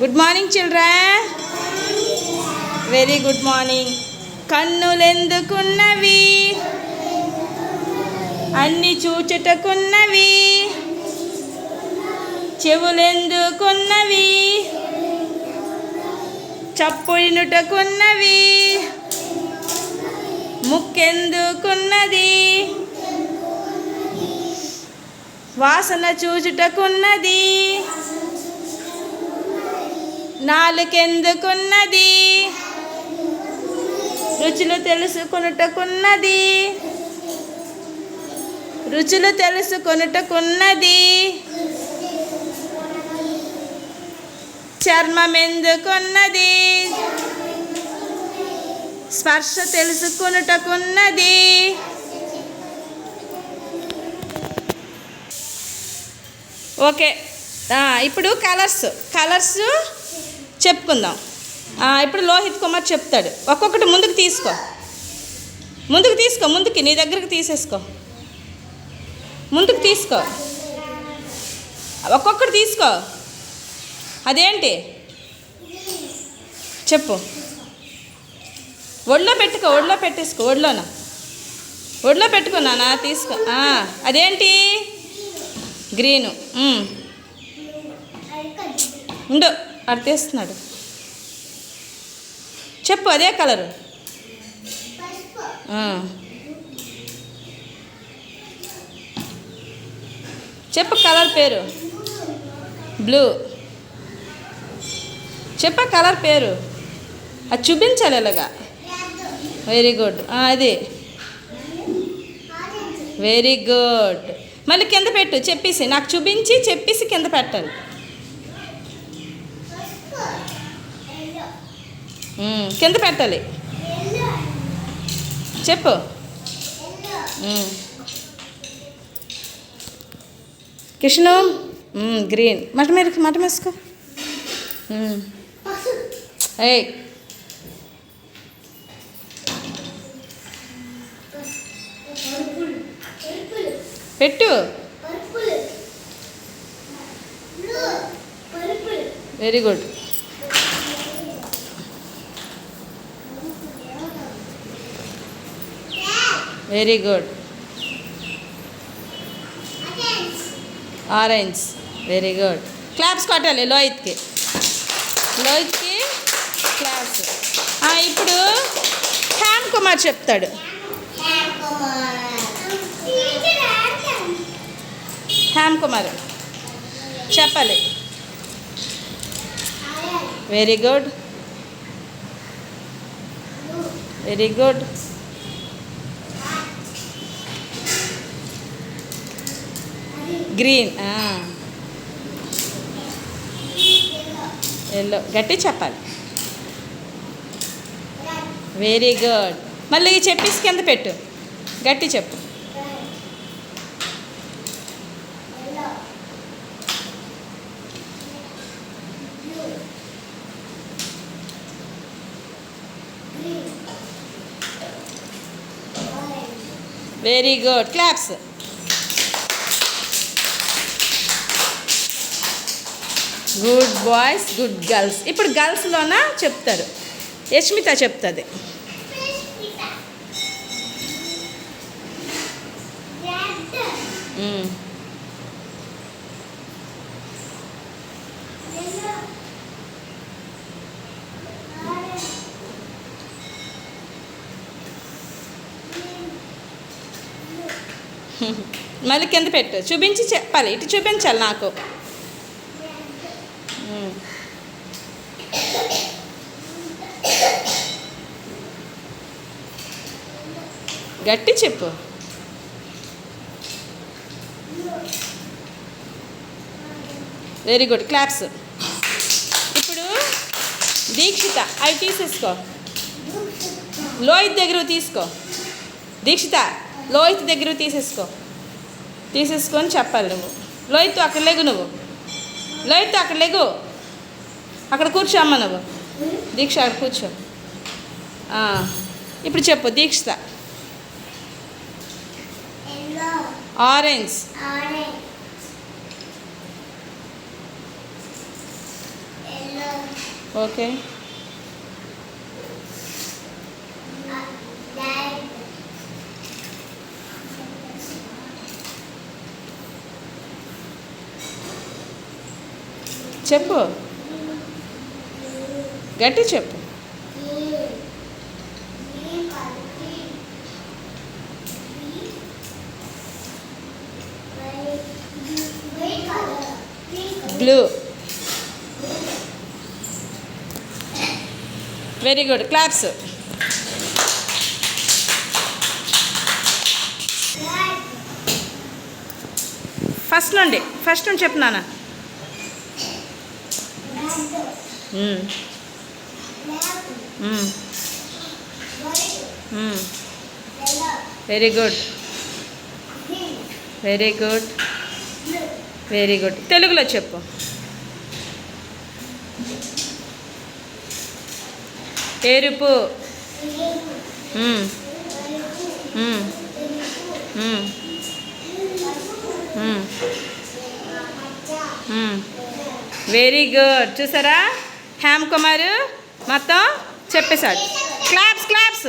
Good morning children very good morning కన్నులెందుకున్నవి? అన్ని చూచుటకున్నవి? చెవులెందుకున్నవి? చప్పుడినుటకున్నవి? ముక్కెందుకున్నది? వాసన చూచుటకున్నది? నాలుకెందుకున్నది? రుచులు తెలుసుకొనుటకున్నది? రుచులు తెలుసుకొనుటకున్నది? చర్మం ఎందుకున్నది స్పర్శ తెలుసుకొనుటకున్నది? ఓకే. ఇప్పుడు కలర్స్. కలర్స్ చెప్పుకుందాం. ఇప్పుడు లోహిత్ కుమార్ చెప్తాడు. ఒక్కొక్కటి ముందుకు తీసుకో. ముందుకు తీసుకో ముందుకి నీ దగ్గరికి తీసేసుకో. ముందుకు తీసుకో. ఒక్కొక్కటి తీసుకో. అదేంటి? చెప్పు. ఒళ్ళో పెట్టుకో ఒళ్ళో పెట్టేసుకో ఒళ్ళోన. ఒళ్ళో పెట్టుకున్నానా తీసుకో. అదేంటి? గ్రీను. ఉండు. అడు తీస్తున్నాడు చెప్పు అదే కలరు. చెప్పు కలర్ పేరు. బ్లూ చెప్ప కలర్ పేరు. అది చూపించాలి ఇలాగా. వెరీ గుడ్ అది. వెరీ గుడ్ మళ్ళీ కింద పెట్టు చెప్పేసి. నాకు చూపించి చెప్పేసి కింద పెట్టాలి. కింద పెట్టాలి. చెప్పు. కిషను గ్రీన్. మట మీద మట వేసుకో. ఏయ్. పెట్టు. Very good. Very good. Orange. Very good. Claps కొట్టాలి లోహిత్కి. లోహిత్కి క్లాప్స్. ఇప్పుడు హ్యామ్ కుమార్ చెప్తాడు. హ్యామ్ కుమార్. చెప్పాలి. Very good. Very good. Green yellow గట్టి చెప్పాలి. వెరీ గుడ్ మళ్ళీ చెప్పేసి కింద పెట్టు. గట్టి చెప్పు. Very good claps good boys good girls ఇప్పుడు గర్ల్స్లోన చెప్తారు యష్మిత చెప్తుంది. మళ్ళీ కింద పెట్టు చూపించి చెప్పాలి ఇటు చూపించాలి నాకు. గట్టి చెప్పు. వెరీ గుడ్ క్లాప్స్ ఇప్పుడు దీక్షిత అవి తీసేసుకో. లోహిత్ దగ్గర తీసుకో. దీక్షిత లోహిత్ దగ్గర తీసేసుకో. తీసేసుకొని చెప్పాలి నువ్వు. లోహిత్ అక్కడ లేగు నువ్వు. లోహిత్ అక్కడ లేగు. అక్కడ కూర్చో అమ్మ నువ్వు. దీక్ష అక్కడ కూర్చో. ఇప్పుడు చెప్పు దీక్షిత. ఆరెంజ్. ఓకే చెప్పు. గట్టి చెప్పు. Blue very good claps first నుండి ఫస్ట్ నుండి చెప్పు very good very good very good తెలుగులో చెప్పు. ఎరుపు. Hmm. Hmm. Hmm. Very good చూసారా? హ్యామ్ కుమారు మొత్తం చెప్పేశాడు. Claps claps